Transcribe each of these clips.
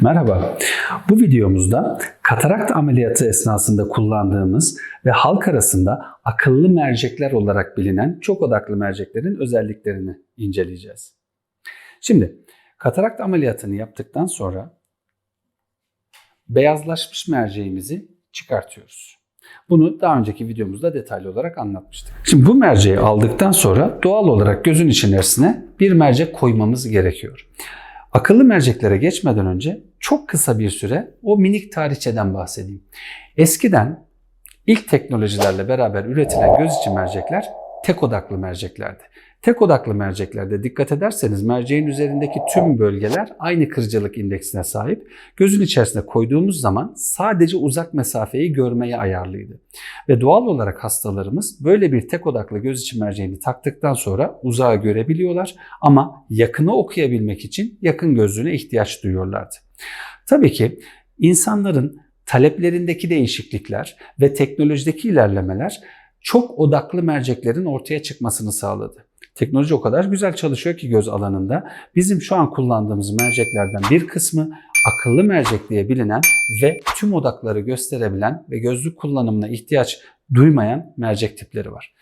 Merhaba. Bu videomuzda katarakt ameliyatı esnasında kullandığımız ve halk arasında akıllı mercekler olarak bilinen çok odaklı merceklerin özelliklerini inceleyeceğiz. Şimdi katarakt ameliyatını yaptıktan sonra beyazlaşmış merceğimizi çıkartıyoruz. Bunu daha önceki videomuzda detaylı olarak anlatmıştık. Şimdi bu merceği aldıktan sonra doğal olarak gözün içerisine bir mercek koymamız gerekiyor. Akıllı merceklere geçmeden önce çok kısa bir süre o minik tarihçeden bahsedeyim. Eskiden ilk teknolojilerle beraber üretilen göz içi mercekler tek odaklı merceklerdi. Tek odaklı merceklerde dikkat ederseniz merceğin üzerindeki tüm bölgeler aynı kırıcılık indeksine sahip. Gözün içerisine koyduğumuz zaman sadece uzak mesafeyi görmeye ayarlıydı. Ve doğal olarak hastalarımız böyle bir tek odaklı göz içi merceğini taktıktan sonra uzağı görebiliyorlar ama yakını okuyabilmek için yakın gözlüğüne ihtiyaç duyuyorlardı. Tabii ki insanların taleplerindeki değişiklikler ve teknolojideki ilerlemeler çok odaklı merceklerin ortaya çıkmasını sağladı. Teknoloji o kadar güzel çalışıyor ki göz alanında. Bizim şu an kullandığımız merceklerden bir kısmı akıllı mercek diye bilinen ve tüm odakları gösterebilen ve gözlük kullanımına ihtiyaç duymayan mercek tipleri var.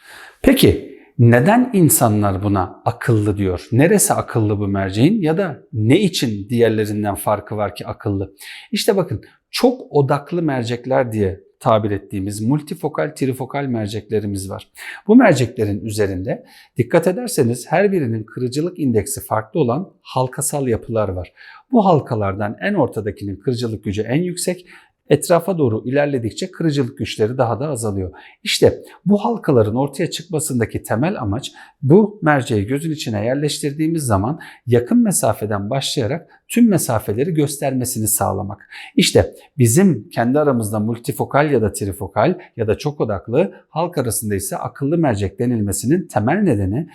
Peki neden insanlar buna akıllı diyor? Neresi akıllı bu merceğin ya da ne için diğerlerinden farkı var ki akıllı? İşte bakın çok odaklı mercekler diye tabir ettiğimiz multifokal trifokal merceklerimiz var. Bu merceklerin üzerinde dikkat ederseniz her birinin kırıcılık indeksi farklı olan halkasal yapılar var. Bu halkalardan en ortadakinin kırıcılık gücü en yüksek, etrafa doğru ilerledikçe kırıcılık güçleri daha da azalıyor. İşte bu halkaların ortaya çıkmasındaki temel amaç bu merceği gözün içine yerleştirdiğimiz zaman yakın mesafeden başlayarak tüm mesafeleri göstermesini sağlamak. İşte bizim kendi aramızda multifokal ya da trifokal ya da çok odaklı halk arasında ise akıllı mercek denilmesinin temel nedeni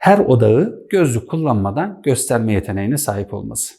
her odağı gözlük kullanmadan gösterme yeteneğine sahip olması.